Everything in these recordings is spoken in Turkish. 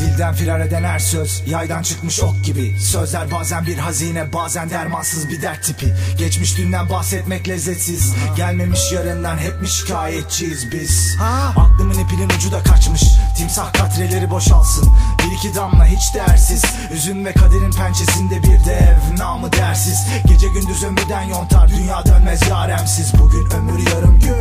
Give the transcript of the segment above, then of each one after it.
Senden firar eden her söz Yaydan çıkmış ok gibi. Sözler bazen bir hazine Bazen dermansız bir dert tipi. Geçmiş dünden bahsetmek lezzetsiz. Gelmemiş yarından hep mi şikayetçiyiz biz. Aklımın ipinin ucu da kaçmış. Timsah katreleri boşalsın. Bir iki damla hiç değersiz. Üzüm ve kaderin pençesinde bir dev Namı dersiz. Gece gündüz ömürden yontar Dünya dönmez yaremsiz. Bugün ömür yarım gün.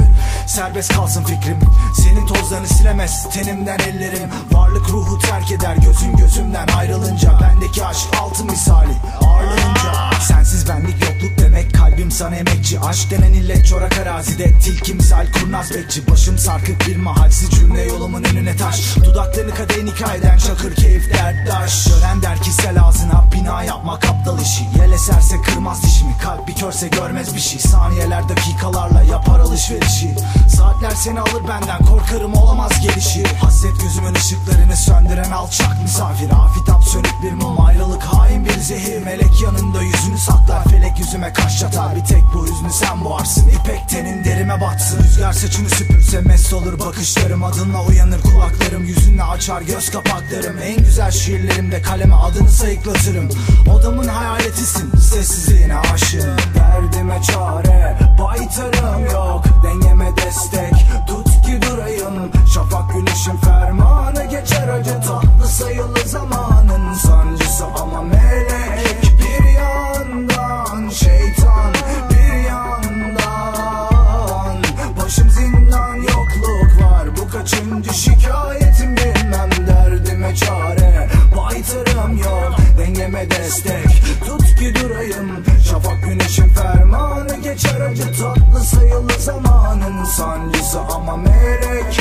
Serbest kalsın fikrim. Senin tozlarını silemez Tenimden ellerim. Varlık ruhu terk eder Gözün gözümden ayrılınca. Bendeki aşk altı misali Ağırlanınca Sensiz benlik yokluk demek Kalbim sana emekçi. Aşk denen illet çorak arazide Tilki misal kurnaz bekçi. Başım sarkık bir mahalsiz cümle yolumun önüne taş. Dudaklarını kadehin hikayeden Çakır keyif derttaş Gören der ki sel ağzına Bina yapmak aptal işi. Yel eserse kırmaz dişimi. Kalp bir körse görmez bir şey. Saniyeler dakikalarla yapar alışverişi. Saatler seni alır benden. Korkarım olamaz gelişi. Hasret gözümün ışıklarını söndüren alçak misafir. Afitap sönük bir mum. Ayrılık hain bir zehir. Melek yanında yüzünü saklar yüzüme kaş çatar Bir tek bu hüznü sen boğarsın. İpek tenin derime batsın. Rüzgar saçını süpürse mest olur. Bakışlarım Adınla uyanır. Kulaklarım Yüzünle açar. Göz kapaklarım. En güzel şiirlerimde kaleme adını sayıklatırım. Odamın hayaletisin. Sessizliğine aşığım. Derdime çare. Baytarım yok. Dengeme destek. Tut ki durayım. Şafak güneşin fermanı Destek Tut ki durayım Şafak güneşin fermanı. Geçer acı tatlı sayılı zamanın Sancısı ama melek